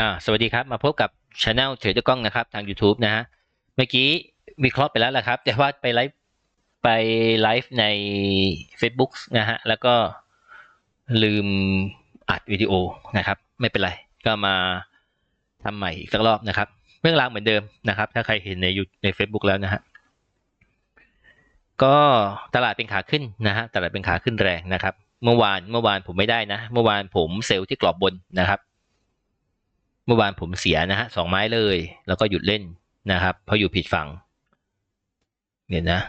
อ่าสวัสดีครับ มาพบกับช anel เฉยตะกล้องนะครับ ทาง YouTube นะฮะ เมื่อกี้วิเคราะห์ไปแล้วแหละครับ แต่ว่าไปไลฟ์ไปไลฟ์ใน Facebook นะฮะ แล้วก็ลืมอัดวิดีโอนะครับ ไม่เป็นไร ก็มาทำใหม่อีกสักรอบนะครับ เรื่องราวเหมือนเดิมนะครับ ถ้าใครเห็นในยูใน Facebook แล้วนะฮะ ก็ตลาดเป็นขาขึ้นนะฮะ ตลาดเป็นขาขึ้นแรงนะครับ เมื่อวานเมื่อวานผมไม่ได้นะ เมื่อวานผมเซลล์ที่กรอบบนนะครับ มื่อวานผมเสียนะฮะสองไม้เลย แล้วก็หยุดเล่นนะครับ เพราะอยู่ผิดฝั่งเนี่ยนะ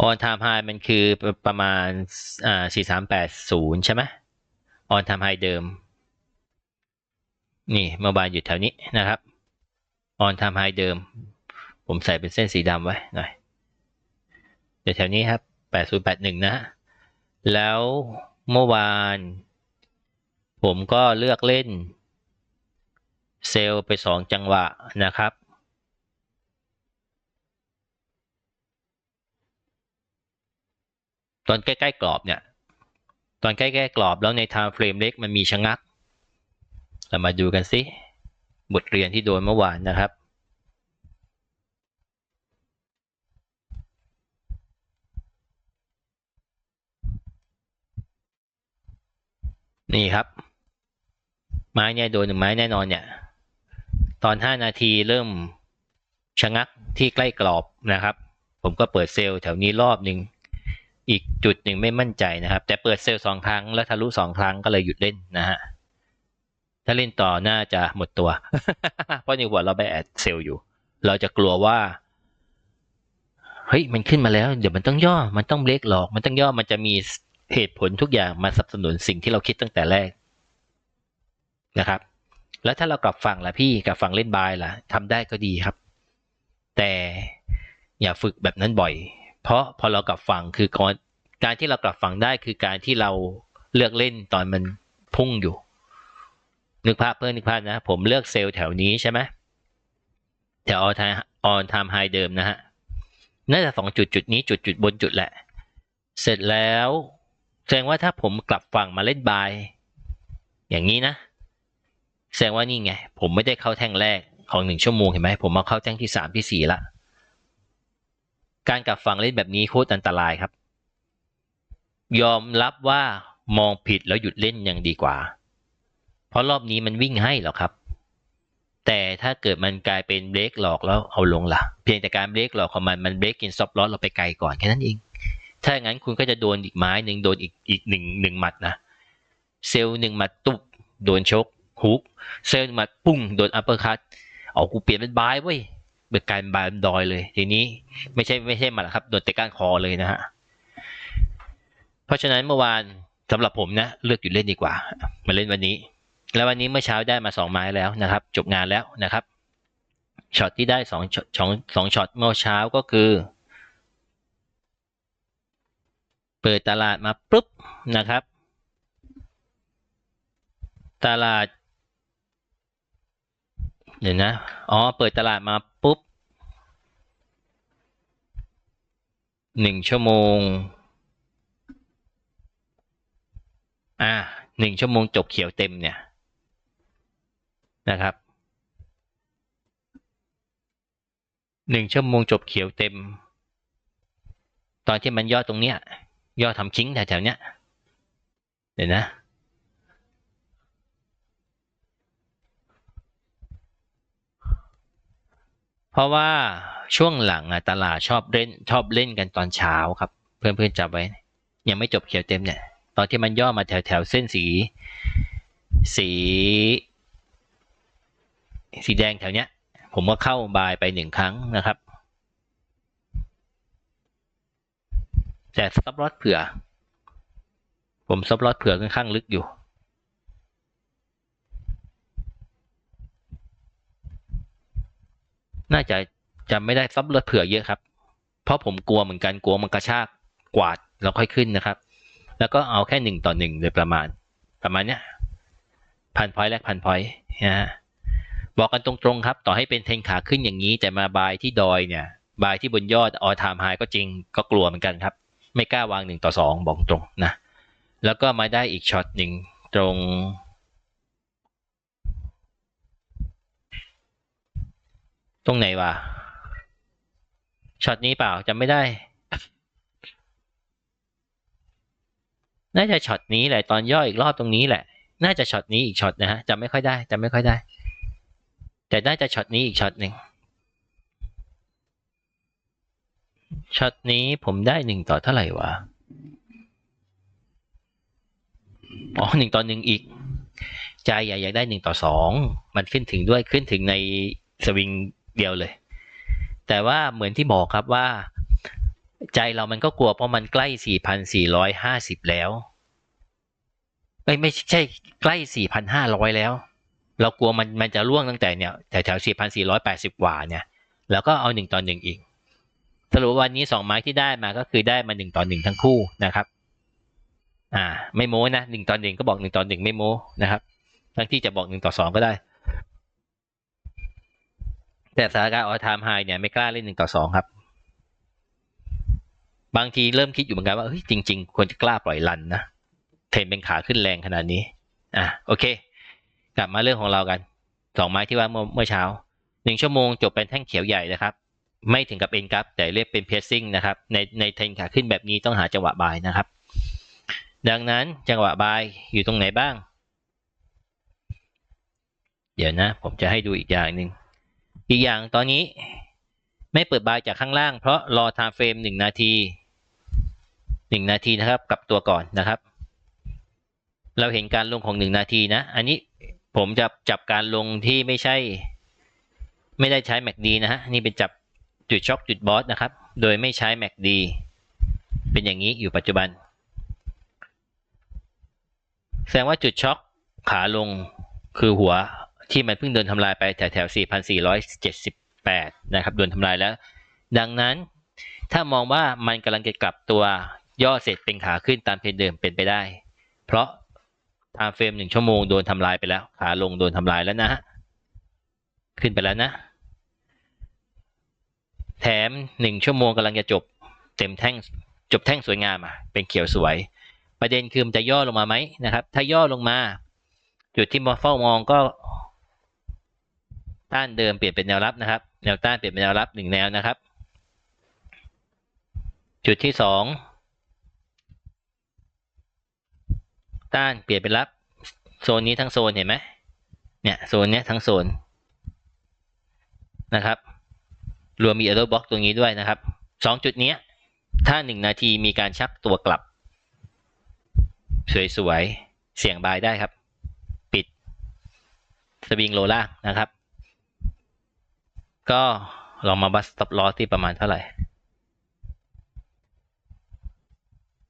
ออนไทม์ไฮมันคือประมาณอ่าสี่สามแปดศูนย์ใช่ไหมออนไทม์ไฮเดิม นี่เมื่อวานหยุดแถวนี้นะครับ ออนไทม์ไฮเดิม ผมใส่เป็นเส้นสีดำไว้หน่อยเดี๋ยวแถวนี้ครับแปดศูนย์แปดหนึ่งนะฮะ แล้วเมื่อวาน ผมก็เลือกเล่น เซลไปสองจังหวะนะครับ ตอนใกล้ ๆ กรอบเนี่ย ตอนใกล้ ๆ กรอบแล้วใน time frame เล็กมันมีชะงัก เรามาดูกันสิ บทเรียนที่โดนเมื่อวานนะครับ นี่ครับ ไม้เนี่ยโดนหนึ่งไม้แน่นอนเนี่ย ตอนห้านาทีเริ่มชะงักที่ใกล้กรอบนะครับ ผมก็เปิดเซลล์แถวนี้รอบหนึ่งอีกจุดหนึ่งไม่มั่นใจนะครับ แต่เปิดเซลล์สองครั้งแล้วทะลุสองครั้งก็เลยหยุดเล่นนะฮะถ้าเล่นต่อน่าจะหมดตัว เพราะในหัวเราไปแอดเซลล์อยู่ เราจะกลัวว่าเฮ้ยมันขึ้นมาแล้ว เดี๋ยวมันต้องย่อมันต้องเบรกหลอก มันต้องย่อมันจะมี เหตุผลทุกอย่างมาสนับสนุนสิ่งที่เราคิดตั้งแต่แรกนะครับ แล้วถ้าเรากลับฝั่งล่ะพี่กลับฝั่งเล่นบายล่ะทำได้ก็ดีครับ แต่อย่าฝึกแบบนั้นบ่อย เพราะพอเรากลับฝั่งคือก่อนการที่เรากลับฝั่งได้คือการที่เราเลือกเล่นตอนมันพุ่งอยู่ นึกภาพเพื่อนนึกภาพนะ ผมเลือกเซลล์แถวนี้ใช่ไหมแถวออนไทม์ออนไทม์ไฮเดิมนะฮะน่าจะสองจุดจุดนี้จุดจุดบนจุดแหละ เสร็จแล้ว แสดงว่าถ้าผมกลับฝั่งมาเล่นบาย อย่างนี้นะ แสดงว่านี่ไง ผมไม่ได้เข้าแท่งแรกของหนึ่งชั่วโมงเห็นไหมผมมาเข้าแท่งที่สามที่สี่ละการกลับฝั่งเล่นแบบนี้โคตรอันตรายครับ ยอมรับว่ามองผิดแล้วหยุดเล่นยังดีกว่า เพราะรอบนี้มันวิ่งให้หรอครับ แต่ถ้าเกิดมันกลายเป็นเบรกหลอกแล้วเอาลงละ่ะ เพียงแต่การเบรกหลอกของมันมันเบรกกินซอฟต์ลอสเราไปไกลก่อนแค่นั้นเอง ถ้าอย่างนั้นคุณก็จะโดนอีกไม้หนึ่งโดนอีกอีกหนึ่งหนึ่งหมัดนะ เซลล์หนึ่งหมัดตุบโดนชกฮุกเซลล์หนึ่งหมัดปุ้งโดนอัปเปอร์คัตเอากูเปลี่ยนเป็นบายเว้ยเป็นการบายเป็นดอยเลย ทีนี้ไม่ใช่ไม่ใช่หมัดละครับโดนเตะก้านคอเลยนะฮะเพราะฉะนั้นเมื่อวานสำหรับผมนะเลือกหยุดเล่นดีกว่า มาเล่นวันนี้ แล้ววันนี้เมื่อเช้าได้มาสองไม้แล้วนะครับ จบงานแล้วนะครับช็อตที่ได้สองช็อตสองช็อตเมื่อเช้าก็คือ เปิดตลาดมาปุ๊บนะครับ ตลาดเดี๋ยวนะ อ๋อ เปิดตลาดมาปุ๊บหนึ่งชั่วโมง อ่าหนึ่งชั่วโมงจบเขียวเต็มเนี่ยนะครับหนึ่งชั่วโมงจบเขียวเต็ม ตอนที่มันย่อตรงเนี้ย ย่อทำชิ้งแถวๆเนี้ยเดี๋ยวนะเพราะว่าช่วงหลังอะตลาดชอบเล่นชอบเล่นกันตอนเช้าครับ เพื่อนๆจำไว้ ยังไม่จบเขียวเต็มเนี่ย ตอนที่มันย่อมาแถวแถวๆเส้นสี สี สีแดงแถวเนี้ย ผมก็เข้าบายไปหนึ่งครั้งนะครับ แต่ซับลอตเผื่อ ผมซับลอตเผื่อค่อนข้างลึกอยู่น่าจะจำไม่ได้ซับลอตเผื่อเยอะครับ เพราะผมกลัวเหมือนกันกลัวมันกระชากกวาดแล้วค่อยขึ้นนะครับ แล้วก็เอาแค่หนึ่งต่อหนึ่งโดยประมาณ ประมาณเนี้ยพันพอยต์แรกพันพอยต์นะฮะบอกกันตรงๆครับ ต่อให้เป็นเทนขาขึ้นอย่างนี้ แต่มาบายที่ดอยเนี่ย บายที่บนยอดออทามไฮก็จริงก็กลัวเหมือนกันครับ ไม่กล้าวางหนึ่งต่อสองบอกตรงนะ แล้วก็มาได้อีกช็อตหนึ่งตรงตรงไหนวะช็อตนี้เปล่าจำไม่ได้ น่าจะช็อตนี้แหละตอนย่ออีกรอบตรงนี้แหละ น่าจะช็อตนี้อีกช็อตนะฮะจำไม่ค่อยได้จำไม่ค่อยได้ แต่น่าจะช็อตนี้อีกช็อตหนึ่ง ช็อตนี้ผมได้หนึ่งต่อเท่าไหร่วะ อ๋อหนึ่งต่อหนึ่งอีก ใจอยากอยากได้หนึ่งต่อสอง มันขึ้นถึงด้วยขึ้นถึงในสวิงเดียวเลย แต่ว่าเหมือนที่บอกครับว่า ใจเรามันก็กลัวเพราะมันใกล้สี่พันสี่ร้อยห้าสิบแล้ว ไม่ไม่ใช่ใกล้สี่พันห้าร้อยแล้ว เรากลัวมันมันจะร่วงตั้งแต่เนี่ยแถวแถวสี่พันสี่ร้อยแปดสิบกว่าเนี่ย แล้วก็เอาหนึ่งต่อหนึ่งอีก สรุปวันนี้สองไม้ที่ได้มาก็คือได้มาหนึ่งต่อหนึ่งทั้งคู่นะครับอ่าไม่โม้นะหนึ่งต่อหนึ่งก็บอกหนึ่งต่อหนึ่งไม่โม้นะครับ ทั้งที่จะบอกหนึ่งต่อสองก็ได้ แต่สถานการณ์ออทามไฮเนี่ยไม่กล้าเล่นหนึ่งต่อสองครับ บางทีเริ่มคิดอยู่เหมือนกันว่าเฮ้ยจริง ๆ ควรจะกล้าปล่อยลันนะเทรนเป็นขาขึ้นแรงขนาดนี้ อะโอเค กลับมาเรื่องของเรากันสองไม้ที่ว่าเมื่อเมื่อเช้าหนึ่งชั่วโมงจบเป็นแท่งเขียวใหญ่นะครับ ไม่ถึงกับเอ็นครับแต่เรียกเป็นเพ s ซิ่งนะครับ ในในเทรนขาขึ้นแบบนี้ต้องหาจังหวะบายนะครับ ดังนั้นจังหวะบายอยู่ตรงไหนบ้าง เดี๋ยวนะ ผมจะให้ดูอีกอย่างหนึ่งอีกอย่างตอนนี้ไม่เปิดบายจากข้างล่าง เพราะรอ time frame หนึ่งนาทีหนึ่งนาทีนะครับกลับตัวก่อนนะครับ เราเห็นการลงของหนึ่งนาทีนะ อันนี้ผมจะจับการลงที่ไม่ใช่ ไม่ได้ใช้ MACD นะฮะนี่เป็นจับ จุดช็อคจุดบอสนะครับ โดยไม่ใช้ MACD เป็นอย่างนี้อยู่ปัจจุบัน แสดงว่าจุดช็อคขาลงคือหัวที่มันเพิ่งโดนทำลายไปแถวแถว 4,478 นะครับ โดนทำลายแล้ว ดังนั้นถ้ามองว่ามันกำลังจะกลับตัวย่อเสร็จเป็นขาขึ้นตามเพนเดิมเป็นไปได้ เพราะ time frame หนึ่งชั่วโมงโดนทำลายไปแล้ว ขาลงโดนทำลายแล้วนะฮะขึ้นไปแล้วนะ แถมหนึ่งชั่วโมงกำลังจะจบ เต็มแท่งจบแท่งสวยงามอะเป็นเขียวสวย ประเด็นคือมันจะย่อลงมาไหมนะครับ ถ้าย่อลงมา จุดที่มอเฝ้ามองก็ ต้านเดิมเปลี่ยนเป็นแนวรับนะครับ แนวต้านเปลี่ยนเป็นแนวรับหนึ่งแนวนะครับ จุดที่สองต้านเปลี่ยนเป็นรับ โซนนี้ทั้งโซนเห็นไหมเนี่ยโซนเนี้ยทั้งโซนนะครับ รวมมี other box ตรงนี้ด้วยนะครับสองจุดนี้ถ้าหนึ่งนาทีมีการชักตัวกลับ สวยๆ เสี่ยงบายได้ครับ ปิดสวิงโลล่างนะครับ ก็ลองมาบัสต็อปลอที่ประมาณเท่าไหร่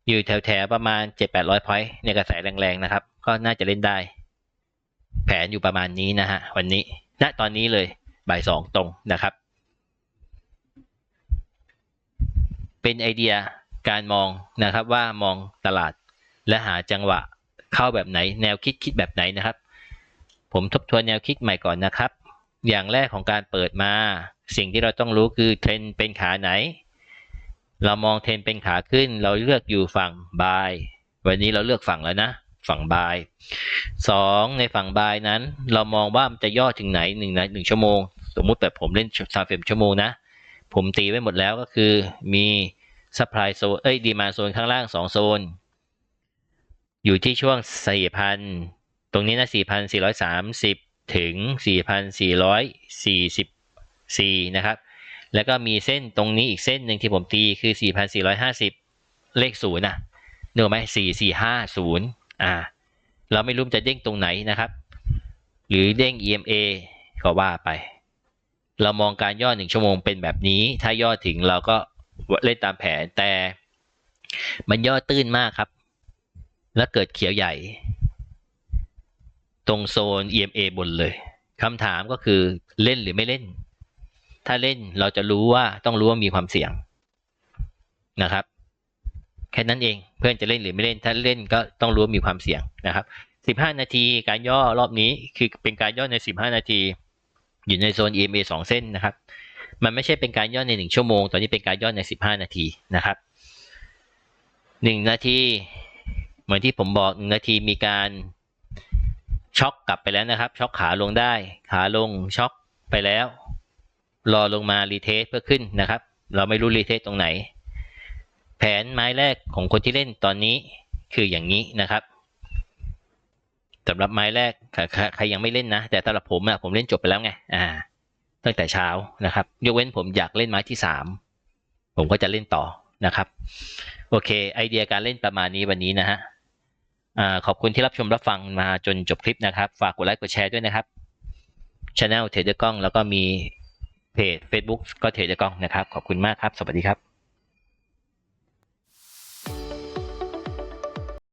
อยู่แถวๆ ประมาณเจ็ดแปดร้อยพอยต์ในกระแสแรงๆ นะครับ ก็น่าจะเล่นได้ แผนอยู่ประมาณนี้นะฮะ วันนี้ณตอนนี้เลยบ่ายสองตรงนะครับ เป็นไอเดียการมองนะครับว่ามองตลาดและหาจังหวะเข้าแบบไหน แนวคิดคิดแบบไหนนะครับ ผมทบทวนแนวคิดใหม่ก่อนนะครับ อย่างแรกของการเปิดมา สิ่งที่เราต้องรู้คือเทรนเป็นขาไหน เรามองเทรนเป็นขาขึ้น เราเลือกอยู่ฝั่งบายวันนี้เราเลือกฝั่งแล้วนะ ฝั่งบายสองในฝั่งบายนั้น เรามองว่ามันจะย่อถึงไหนหนึ่งนะหนึ่งชั่วโมง สมมุติแบบผมเล่นซาเฟมชั่วโมงนะ ผมตีไว้หมดแล้วก็คือมีซัพพลายโซนเอ้ยดีมาโซนข้างล่างสองโซน อยู่ที่ช่วงสี่พันตรงนี้นะสี่พันสี่ร้อยสามสิบถึงสี่พันสี่ร้อยสี่สิบสี่นะครับ แล้วก็มีเส้นตรงนี้อีกเส้นหนึ่งที่ผมตีคือสี่พันสี่ร้อยห้าสิบเลขศูนย์นะเนกอะไหมสี่สี่ห้าศูนย์อ่า เราไม่รู้จะเด้งตรงไหนนะครับ หรือเด้ง EMA ก็ว่าไป เรามองการย่อหนึ่งชั่วโมงเป็นแบบนี้ ถ้าย่อถึงเราก็เล่นตามแผนแต่ มันย่อตื้นมากครับ แล้วเกิดเขียวใหญ่ ตรงโซน EMA บนเลยคำถามก็คือเล่นหรือไม่เล่น ถ้าเล่นเราจะรู้ว่าต้องรู้ว่ามีความเสี่ยงนะครับ แค่นั้นเองเพื่อนจะเล่นหรือไม่เล่น ถ้าเล่นก็ต้องรู้ว่ามีความเสี่ยงนะครับสิบห้านาทีการย่อรอบนี้คือเป็นการย่อในสิบห้านาที อยู่ในโซน EMA สองเส้นนะครับ มันไม่ใช่เป็นการย่อในหนึ่งชั่วโมง ตอนนี้เป็นการย่อในสิบห้านาทีนะครับหนึ่งนาที เหมือนที่ผมบอกหนึ่งนาทีมีการช็อกกลับไปแล้วนะครับ ช็อกขาลงได้ ขาลงช็อกไปแล้ว รอลงมารีเทสเพื่อขึ้นนะครับ เราไม่รู้รีเทสตรงไหน แผนไม้แรกของคนที่เล่นตอนนี้คืออย่างนี้นะครับ สำหรับไม้แรกใครใครยังไม่เล่นนะ แต่สำหรับผมอะผมเล่นจบไปแล้วไงอ่า ตั้งแต่เช้านะครับ ยกเว้นผมอยากเล่นไม้ที่สามผมก็จะเล่นต่อนะครับ โอเค ไอเดียการเล่นประมาณนี้วันนี้นะฮะขอบคุณที่รับชมรับฟังมาจนจบคลิปนะครับ ฝากกดไลค์กดแชร์ด้วยนะครับช anel เทเดอร์กล้องแล้วก็มีเพจ Facebook ก็เทเดอร์กล้องนะครับ ขอบคุณมากครับ สวัสดีครับ